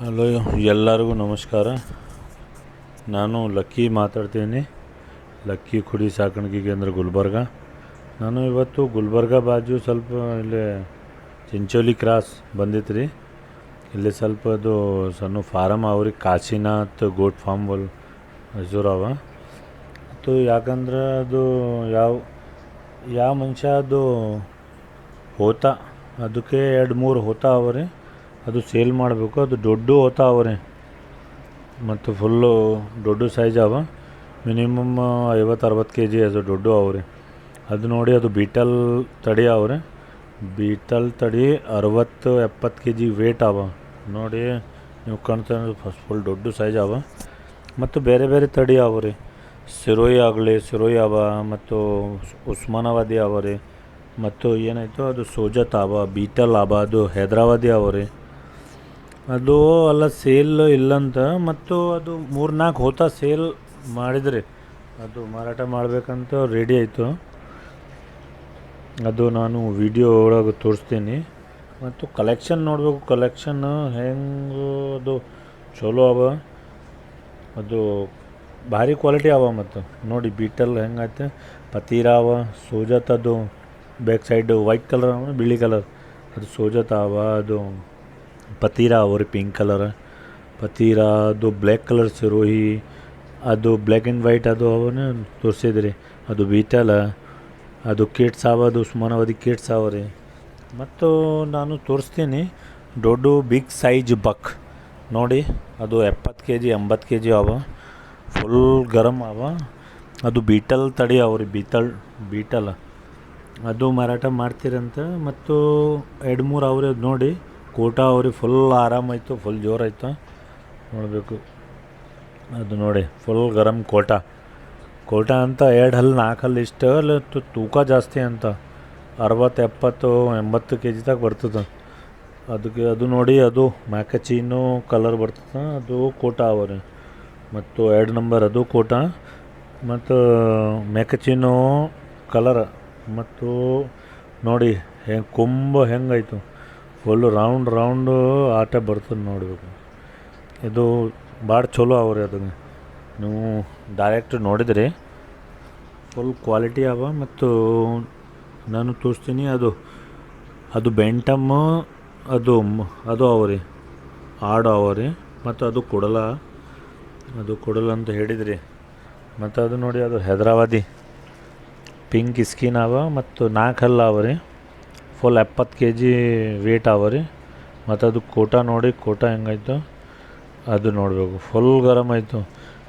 Hello, ಎಲ್ಲರಿಗೂ ನಮಸ್ಕಾರ. ನಾನು ಲಕ್ಕಿ ಮಾತಾಡ್ತೀನಿ. ಲಕ್ಕಿ ಕುಡಿ ಸಾಕಾಣಿಕೆ ಕೇಂದ್ರ ಗುಲ್ಬರ್ಗ. ನಾನು ಇವತ್ತು ಗುಲ್ಬರ್ಗ ಬಾಜು ಸ್ವಲ್ಪ ಇಲ್ಲಿ ಚಿಂಚೋಲಿ ಕ್ರಾಸ್ ಬಂದಿತ್ತು ಇಲ್ಲಿ ಸ್ವಲ್ಪ ಅದು ಸಣ್ಣ ಫಾರಮ್ ಅವ್ರಿ ಕಾಶಿನಾಥ್ ಗೋಟ್ ಫಾರ್ಮ್ ಬಲ್ ಅವ. ಅದು ಯಾಕಂದ್ರೆ ಅದು ಯಾವ ಯಾವ ಮನುಷ್ಯ ಅದು ಹೋತ, ಅದಕ್ಕೆ ಎರಡು ಮೂರು ಹೋತ ಅವ ರೀ. ಅದು ಸೇಲ್ ಮಾಡಬೇಕು, ಅದು ದೊಡ್ಡ ಹೋತ ಅವರೇ. ರೀ ಮತ್ತು ಫುಲ್ಲು ದೊಡ್ಡ ಸೈಜ್ ಅವ. ಮಿನಿಮಮ್ ಐವತ್ತು, ಅರವತ್ತು ಕೆ ಜಿ ಅದು ದೊಡ್ಡ ಅವ್ರಿ. ಅದು ನೋಡಿ, ಅದು ಬೀಟಲ್ ತಡಿ ಅವ್ರೆ. ಬೀಟಲ್ ತಡಿ ಅರವತ್ತು, ಎಪ್ಪತ್ತು ಕೆ ಜಿ ವೇಟ್ ಅವ. ನೋಡಿ, ನೀವು ಕಾಣ್ತಾ ಫಸ್ಟ್ ಫುಲ್ ದೊಡ್ಡ ಸೈಜ್ ಅವ. ಮತ್ತು ಬೇರೆ ಬೇರೆ ತಡಿ ಅವ್ರಿ. ಸಿರೋಯಿ ಆಗಲಿ, ಸಿರೋಯಿ ಅವ, ಮತ್ತು ಉಸ್ಮಾನಾಬಾದಿ ಅವ ರೀ ಮತ್ತು ಏನಾಯಿತು, ಅದು ಸೋಜತ್ ಅವ ಬೀಟಲ್ ಅವ, ಅದು ಹೈದರಾಬಾದಿ ಅವ ರೀ ಅದು ಅಲ್ಲ ಸೇಲ್ ಇಲ್ಲಂತ, ಮತ್ತು ಅದು ಮೂರು ನಾಲ್ಕು ಹೋತ ಸೇಲ್ ಮಾಡಿದ್ರಿ. ಅದು ಮಾರಾಟ ಮಾಡಬೇಕಂತ ರೆಡಿ ಆಯಿತು. ಅದು ನಾನು ವಿಡಿಯೋ ಒಳಗೆ ತೋರಿಸ್ತೀನಿ. ಮತ್ತು ಕಲೆಕ್ಷನ್ ನೋಡಬೇಕು. ಕಲೆಕ್ಷನ್ ಹೆಂಗೆ, ಅದು ಚಲೋ ಅವ. ಅದು ಭಾರಿ ಕ್ವಾಲಿಟಿ ಅವ ಮತ್ತು. ನೋಡಿ ಬೀಟಲ್ ಹೆಂಗೈತೆ. ಪತೀರ ಅವ ಸೋಜತ್ ಅದು ಬ್ಯಾಕ್ ಸೈಡ್ ವೈಟ್ ಕಲರ್ ಬಿಳಿ ಕಲರ್ ಅದು ಸೋಜತ್ ಅವ, ಅದು ಪತೀರ ಅವ ರೀ ಪಿಂಕ್ ಕಲರ್ ಪತೀರಾ ಅದು ಬ್ಲ್ಯಾಕ್ ಕಲರ್ ಸಿರೋಹಿ, ಅದು ಬ್ಲ್ಯಾಕ್ ಆ್ಯಂಡ್ ವೈಟ್ ಅದು ಅವನು ತೋರಿಸಿದ್ರಿ. ಅದು ಬೀಟಲ ಅದು ಕಿಟ್ಸ್ ಅವ ಅದು ಉಸ್ಮಾನಾಬಾದಿ ಕಿಟ್ಸ್ ಅವ ರೀ. ಮತ್ತು ನಾನು ತೋರಿಸ್ತೀನಿ ದೊಡ್ಡ ಬಿಗ್ ಸೈಜ್ ಬಕ್ ನೋಡಿ, ಅದು ಎಪ್ಪತ್ತು ಕೆ ಜಿ ಎಂಬತ್ತು ಕೆ ಜಿ ಅವ. ಫುಲ್ ಗರಮ್ ಅವ. ಅದು ಬೀಟಲ್ ತಡಿ ಅವ್ರಿ ಬೀಟಲ್ ಬೀಟಲ್ ಅದು ಮಾರಾಟ ಮಾಡ್ತೀರಂತ. ಮತ್ತು ಎರಡು ಮೂರು ಅವ್ರೆ ನೋಡಿ ಕೋಟ ಅವ್ರಿಗೆ ಫುಲ್ ಆರಾಮಾಯಿತು ಫುಲ್ ಜೋರಾಯ್ತು ನೋಡಬೇಕು. ಅದು ನೋಡಿ ಫುಲ್ ಗರಂ ಕೋಟ. ಕೋಟ ಅಂತ ಎರಡು ಹಲ್ಲು ನಾಲ್ಕು ಹಲ್ಲು ಇಷ್ಟು ಅಲ್ಲಿ ತೂಕ ಜಾಸ್ತಿ ಅಂತ. ಅರವತ್ತು ಎಪ್ಪತ್ತು, ಎಂಬತ್ತು ಕೆ ಜಿದಾಗ ಬರ್ತದೆ. ಅದಕ್ಕೆ ಅದು ನೋಡಿ, ಅದು ಮ್ಯಾಕಚೀನು ಕಲರ್ ಬರ್ತದೆ, ಅದು ಕೋಟ ಅವರು. ಮತ್ತು ಎರಡು ನಂಬರ್ ಅದು ಕೋಟ. ಮತ್ತು ಮ್ಯಾಕಚೀನು ಕಲರ್ ಮತ್ತು ನೋಡಿ ಹೆಂಗೆ ಕೊಂಬ ಹೆಂಗಾಯ್ತು ಫುಲ್ಲು ರೌಂಡ್ ರೌಂಡು ಆಟ ಬರ್ತದೆ ನೋಡಬೇಕು ಇದು ಭಾಳ ಚಲೋ ಅವ್ರಿ ಅದು. ನೀವು ಡೈರೆಕ್ಟ್ ನೋಡಿದ್ರಿ ಫುಲ್ ಕ್ವಾಲಿಟಿ ಅವ ಮತ್ತು ನಾನು ತೋರಿಸ್ತೀನಿ ಅದು. ಅದು ಬೆಂಟಮ್ಮ ಅದು ಅದು ಅವ ರೀ ಆಡು ಅವರಿ. ಮತ್ತು ಅದು ಕೊಡಲ. ಅದು ಕೊಡಲ ಅಂತ ಹೇಳಿದ್ರಿ. ಮತ್ತು ಅದು ನೋಡಿ ಅದು ಹೈದರಾಬಾದಿ. ಪಿಂಕ್ ಸ್ಕಿನ್ ಅವ ಮತ್ತು ನಾಲ್ಕು ಹಲ್ಲ ಅವ ರೀ ಫುಲ್ ಎಪ್ಪತ್ತು ಕೆ ಜಿ ವೇಟ್ ಅವ ರೀ ಮತ್ತು ಅದು ಕೋಟ ನೋಡಿ, ಕೋಟ ಹೆಂಗಾಯ್ತು? ಅದು ನೋಡಬೇಕು. ಫುಲ್ ಗರಮ್ ಆಯಿತು.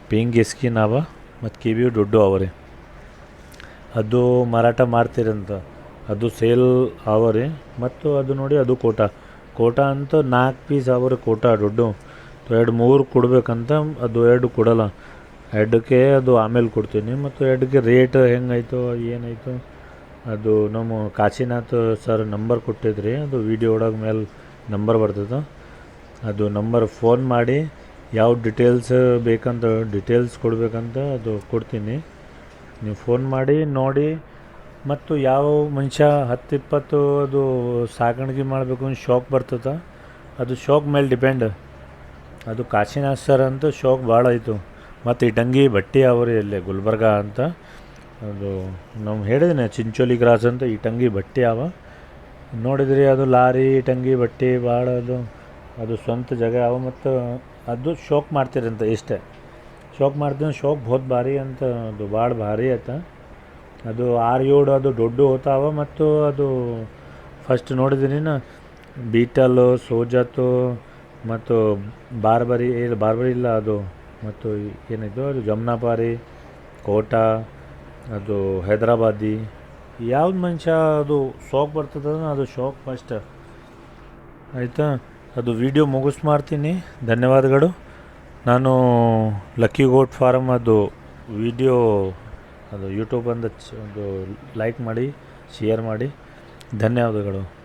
ಪಿಂಗ್ ಎಸ್ಕಿನ್ ಅವ, ಮತ್ತು ಕಿವಿಯು ದೊಡ್ಡ ಅವ ರೀ ಅದು ಮಾರಾಟ ಮಾಡ್ತೀರಂತ. ಅದು ಸೇಲ್ ಅವ ರೀ ಮತ್ತು ಅದು ನೋಡಿ, ಅದು ಕೋಟ. ಕೋಟ ಅಂತ ನಾಲ್ಕು ಪೀಸ್ ಅವ ರೀ ಕೋಟ ದೊಡ್ಡ. ಎರಡು ಮೂರು ಕೊಡಬೇಕಂತ ಅದು ಎರಡು ಕೊಡಲ್ಲ. ಎರಡಕ್ಕೆ ಅದು ಆಮೇಲೆ ಕೊಡ್ತೀನಿ. ಮತ್ತು ಎರಡಕ್ಕೆ ರೇಟ್ ಹೆಂಗಾಯ್ತು, ಏನಾಯಿತು? ಅದು ನಮ್ಮ ಕಾಶಿನಾಥ್ ಸರ್ ನಂಬರ್ ಕೊಟ್ಟಿದ್ರಿ, ಅದು ವಿಡಿಯೋ ಒಳಗೆ ಮೇಲೆ ನಂಬರ್ ಬರ್ತದೆ. ಅದು ನಂಬರ್ ಫೋನ್ ಮಾಡಿ ಯಾವ ಡಿಟೇಲ್ಸ್ ಬೇಕಂತ ಡಿಟೇಲ್ಸ್ ಕೊಡಬೇಕಂತ ಅದು ಕೊಡ್ತೀನಿ. ನೀವು ಫೋನ್ ಮಾಡಿ, ನೋಡಿ, ಮತ್ತು ಯಾವ ಮನುಷ್ಯ ಹತ್ತು ಇಪ್ಪತ್ತು ಅದು ಸಾಗಣಿಗೆ ಮಾಡಬೇಕು ಅಂತ ಶಾಕ್ ಬರ್ತದೆ, ಅದು ಶಾಕ್ ಮೇಲೆ ಡಿಪೆಂಡ್ ಅದು ಕಾಶಿನಾಥ್ ಸರ್ ಅಂತ ಶಾಕ್ ಭಾಳ ಆಯಿತು. ಮತ್ತು ಇಟಂಗಿ ಬಟ್ಟೆ ಅವರು ಇಲ್ಲೇ ಗುಲ್ಬರ್ಗ ಅಂತ. ಅದು ನಾವು ಹೇಳಿದ್ದೀನಿ, ಚಿಂಚೋಲಿ ಗ್ರಾಸ್ ಅಂತ ಇಟಂಗಿ ಬಟ್ಟೆ ಅವ. ನೋಡಿದ್ರಿ ಅದು ಲಾರಿ, ಟಂಗಿ ಬಟ್ಟೆ ಭಾಳ ಅದು ಅದು ಸ್ವಂತ ಜಾಗ ಅವ ಮತ್ತು ಅದು ಶೋಕ್ ಮಾಡ್ತೀರಂತ ಇಷ್ಟೇ. ಶೋಕ್ ಮಾಡ್ತೀನಿ, ಶೋಕ್ ಬಹುತ್ ಭಾರಿ ಅಂತ, ಅದು ಭಾಳ ಭಾರಿ ಆಯ್ತ. ಅದು ಆರು ಏಳು ಅದು ದೊಡ್ಡ ಹೋತಾವ ಮತ್ತು ಅದು ಫಸ್ಟ್ ನೋಡಿದ್ದೀನಿ ನಾ ಬೀಟಲು ಸೋಜಾತು ಮತ್ತು ಬಾರ್ಬರಿ ಬಾರ್ಬರಿ ಇಲ್ಲ ಅದು, ಮತ್ತು ಏನಿದು ಅದು ಜಮ್ನಾಪಾರಿ ಕೋಟ ಅದು ಹೈದರಾಬಾದಿ. ಯಾವ್ದು ಮನುಷ್ಯ ಅದು ಶೋಕ್ ಬರ್ತದ ಅದು ಶೋಕ್ ಫಸ್ಟ್ ಆಯಿತಾ? ಅದು ವಿಡಿಯೋ ಮುಗಿಸ್ ಮಾಡ್ತೀನಿ. ಧನ್ಯವಾದಗಳು. ನಾನು ಲಕ್ಕಿ ಗೋಟ್ ಫಾರಮ್ ಅದು ವಿಡಿಯೋ ಅದು ಯೂಟ್ಯೂಬ್ ಒಂದು ಲೈಕ್ ಮಾಡಿ ಶೇರ್ ಮಾಡಿ. ಧನ್ಯವಾದಗಳು.